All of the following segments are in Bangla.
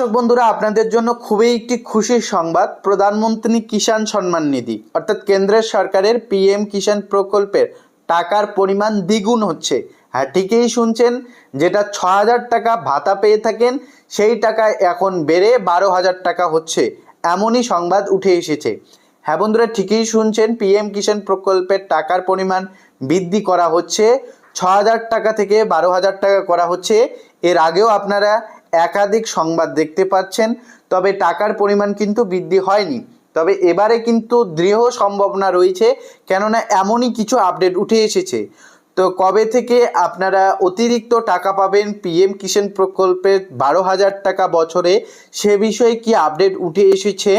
দর্শক বন্ধুরা, আপনাদের জন্য খুবই একটি খুশির সংবাদ। প্রধানমন্ত্রী কিষাণ সম্মান নিধি, অর্থাৎ কেন্দ্রের সরকারের পিএম কিষাণ প্রকল্পের টাকার পরিমাণ দ্বিগুণ হচ্ছে। হ্যাঁ ঠিকই শুনছেন, যেটা ছ হাজার টাকা ভাতা পেয়ে থাকেন, সেই টাকা এখন বেড়ে বারো হাজার টাকা হচ্ছে, এমনই সংবাদ উঠে এসেছে। হ্যাঁ বন্ধুরা, ঠিকই শুনছেন পিএম কিষাণ প্রকল্পের টাকার পরিমাণ বৃদ্ধি করা হচ্ছে ছ হাজার টাকা থেকে বারো হাজার টাকা করা হচ্ছে। এর আগেও আপনারা একাধিক সংবাদ দেখতে পাচ্ছেন, তবে টাকার পরিমাণ কিন্তু বৃদ্ধি হয়নি। তবে এবারে কিন্তু দৃঢ় সম্ভাবনা রয়েছে, কেননা এমনই কিছু আপডেট উঠে এসেছে। তো কবে থেকে আপনারা অতিরিক্ত টাকা পাবেন পিএম কিষাণ প্রকল্পের বারো হাজার টাকা বছরে, সে বিষয়ে কি আপডেট উঠে এসেছে?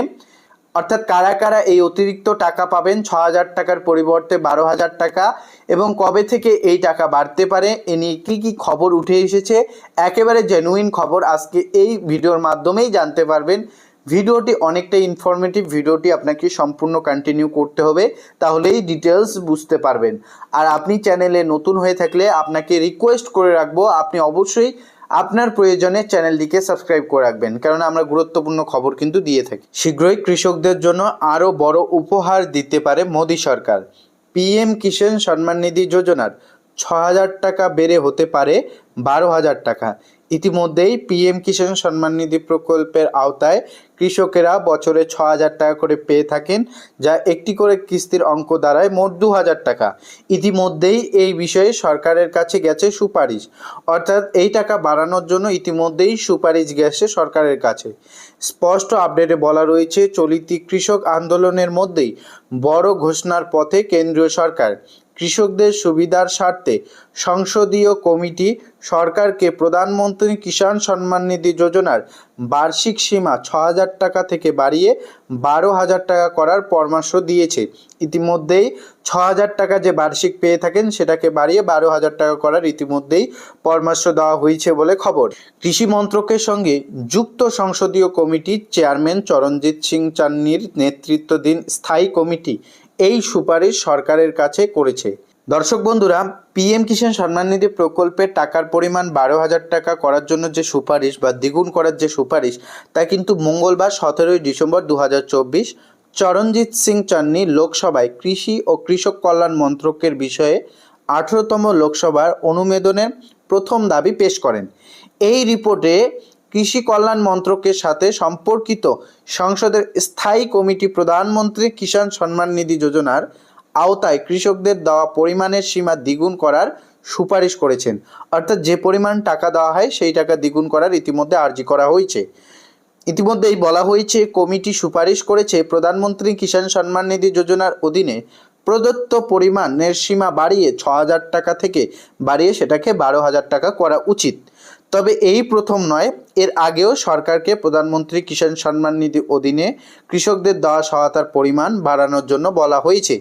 অর্থাৎ কারা কারা এই অতিরিক্ত টাকা পাবেন ছ হাজার টাকার পরিবর্তে বারো হাজার টাকা, এবং কবে থেকে এই টাকা বাড়তে পারে, এ নিয়ে কী কী খবর উঠে এসেছে, একেবারে জেনুইন খবর আজকে এই ভিডিওর মাধ্যমেই জানতে পারবেন। ভিডিওটি অনেকটা ইনফরমেটিভ ভিডিওটি আপনাকে সম্পূর্ণ কন্টিনিউ করতে হবে, তাহলেই ডিটেলস বুঝতে পারবেন। আর আপনি চ্যানেলে নতুন হয়ে থাকলে আপনাকে রিকোয়েস্ট করে রাখব, আপনি অবশ্যই আপনার প্রয়োজনে চ্যানেলটিকে সাবস্ক্রাইব করে রাখবেন কারণ আমরা গুরুত্বপূর্ণ খবর কিন্তু দিয়ে থাকি। শীঘ্রই কৃষকদের জন্য আরও বড় উপহার দিতে পারে মোদী সরকার। পিএম কিষাণ সম্মান নিধি যোজনার ছ হাজার টাকা বেড়ে হতে পারে বারো হাজার টাকা। ইতিমধ্যেই পিএম কিষাণ সম্মান নিধি প্রকল্পের আওতায় কৃষকেরা বছরে ছ হাজার টাকা করে পেয়ে থাকেন, যা একটি করে কিস্তির অঙ্ক দাঁড়ায় মোট দু হাজার টাকা। ইতিমধ্যেই এই বিষয়ে সরকারের কাছে গেছে সুপারিশ। অর্থাৎ এই টাকা বাড়ানোর জন্য ইতিমধ্যেই সুপারিশ গেছে সরকারের কাছে। স্পষ্ট আপডেটে বলা রয়েছে, চলিতি কৃষক আন্দোলনের মধ্যেই বড় ঘোষণার পথে কেন্দ্রীয় সরকার কৃষকদের সুবিধার স্বার্থে সংসদীয় কমিটি সরকারকে প্রধানমন্ত্রী কিষাণ সম্মান নিধি যোজনার বার্ষিক সীমা ছ হাজার টাকা থেকে বাড়িয়ে বারো হাজার টাকা করার পরামর্শ দিয়েছে। ইতিমধ্যেই ছ হাজার টাকা যে বার্ষিক পেয়ে থাকেন, সেটাকে বাড়িয়ে বারো হাজার টাকা করার ইতিমধ্যেই পরামর্শ দেওয়া হয়েছে বলে খবর। কৃষি মন্ত্রকের সঙ্গে যুক্ত সংসদীয় কমিটির চেয়ারম্যান চরণজিৎ সিং চান্নির নেতৃত্বাধীন স্থায়ী কমিটি এই সুপারিশ সরকারের কাছে করেছে। দর্শক বন্ধুরা পিএম কিষাণ সম্মান নিধি প্রকল্পের টাকার পরিমাণ বারো হাজার টাকা করার জন্য যে সুপারিশ বা দ্বিগুণ করার যে সুপারিশ, তা কিন্তু মঙ্গলবার সতেরোই ডিসেম্বর দু হাজার চব্বিশ চরণজিৎ সিং চান্নি লোকসভায় কৃষি ও কৃষক কল্যাণ মন্ত্রকের বিষয়ে আঠেরোতম লোকসভার অনুমোদনের প্রথম দাবি পেশ করেন। এই রিপোর্টে কৃষি কল্যাণ মন্ত্রকের সাথে সম্পর্কিত সংসদের স্থায়ী কমিটি প্রধানমন্ত্রী কিষাণ সম্মান নিধি যোজনার আওতায় কৃষকদের দেওয়া পরিমাণের সীমা দ্বিগুণ করার সুপারিশ করেছেন। অর্থাৎ যে পরিমাণ টাকা দেওয়া হয়, সেই টাকা দ্বিগুণ করার ইতিমধ্যে আর্জি করা হয়েছে। ইতিমধ্যেই বলা হয়েছে, কমিটি সুপারিশ করেছে প্রধানমন্ত্রী কিষাণ সম্মান নিধি যোজনার অধীনে প্রদত্ত পরিমাণের সীমা বাড়িয়ে ছ হাজার টাকা থেকে বাড়িয়ে সেটাকে বারো হাজার টাকা করা উচিত। তবে এই প্রথম নয়, এর আগেও সরকারকে প্রধানমন্ত্রী কিষাণ সম্মান নিধি অধীনে কৃষকদের দেওয়া সহায়তার পরিমাণ বাড়ানোর জন্য বলা হয়েছে।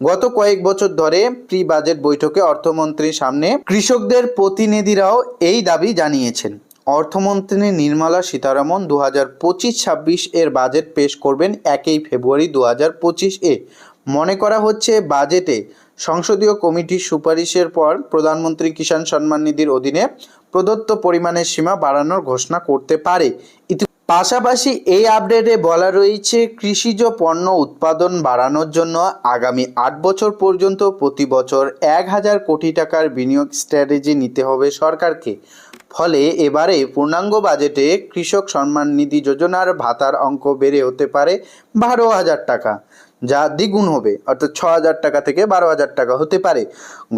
গত কয়েক বছর ধরে প্রি বাজেট বৈঠকে অর্থমন্ত্রীর সামনে কৃষকদের প্রতিনিধিরাও এই দাবি জানিয়েছেন। অর্থমন্ত্রী নির্মলা সীতারামন দু হাজার পঁচিশ ছাব্বিশ এর বাজেট পেশ করবেন একই ফেব্রুয়ারি দু হাজার পঁচিশ এ। মনে করা হচ্ছে, বাজেটে সংসদীয় কমিটির সুপারিশের পর প্রধানমন্ত্রী কিষাণ সম্মান নিধির অধীনে প্রদত্ত পরিমাণের সীমা বাড়ানোর ঘোষণা করতে পারে। পাশাপাশি এই আপডেটে বলা রয়েছে, কৃষিজ পণ্য উৎপাদন বাড়ানোর জন্য আগামী আট বছর পর্যন্ত প্রতি বছর এক হাজার কোটি টাকার বিনিয়োগ স্ট্র্যাটেজি নিতে হবে সরকারকে। ফলে এবারে পূর্ণাঙ্গ বাজেটে কৃষক সম্মান নিধি যোজনার ভাতার অঙ্ক বেড়ে হতে পারে বারো হাজার টাকা, যা দ্বিগুণ হবে, অর্থাৎ ছ হাজার টাকা থেকে বারো হাজার টাকা হতে পারে।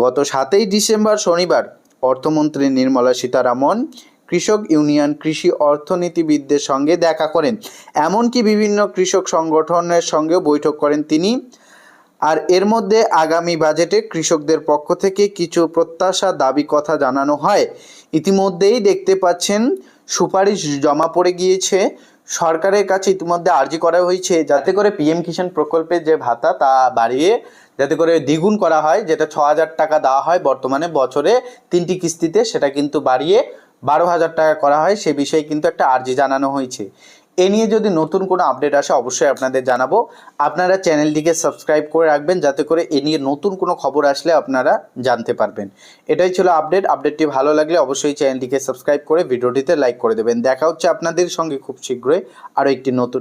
গত সাতই ডিসেম্বর শনিবার অর্থমন্ত্রী নির্মলা সীতারামন কৃষক ইউনিয়ন কৃষি অর্থনীতিবিদদের সঙ্গে দেখা করেন। এমনকি বিভিন্ন কৃষক সংগঠনের সঙ্গেও বৈঠক করেন তিনি। আর এর মধ্যে আগামী বাজেটে কৃষকদের পক্ষ থেকে কিছু প্রত্যাশা দাবি কথা জানানো হয়। ইতিমধ্যেই দেখতে পাচ্ছেন, সুপারিশ জমা পড়ে গিয়েছে। সরকারের কাছে ইতিমধ্যে আর্জি করা হয়েছে, যাতে করে পিএম কিষাণ প্রকল্পের যে ভাতা, তা বাড়িয়ে যাতে করে দ্বিগুণ করা হয়, যেটা ছ হাজার টাকা দেওয়া হয় বর্তমানে বছরে তিনটি কিস্তিতে, সেটা কিন্তু বাড়িয়ে বারো হাজার টাকা করা হয়, সে বিষয়ে কিন্তু একটা আর্জি জানানো হয়েছে। এ নিয়ে যদি নতুন কোনো আপডেট আসে, অবশ্যই আপনাদের জানাব। আপনারা চ্যানেলটিকে সাবস্ক্রাইব করে রাখবেন, যাতে করে এ নিয়ে নতুন কোনো খবর আসলে আপনারা জানতে পারবেন। এটাই ছিল আপডেট। আপডেটটি ভালো লাগলে অবশ্যই চ্যানেলটিকে সাবস্ক্রাইব করে ভিডিওটিতে লাইক করে দেবেন। দেখা হচ্ছে আপনাদের সঙ্গে খুব শীঘ্রই আরও একটি নতুন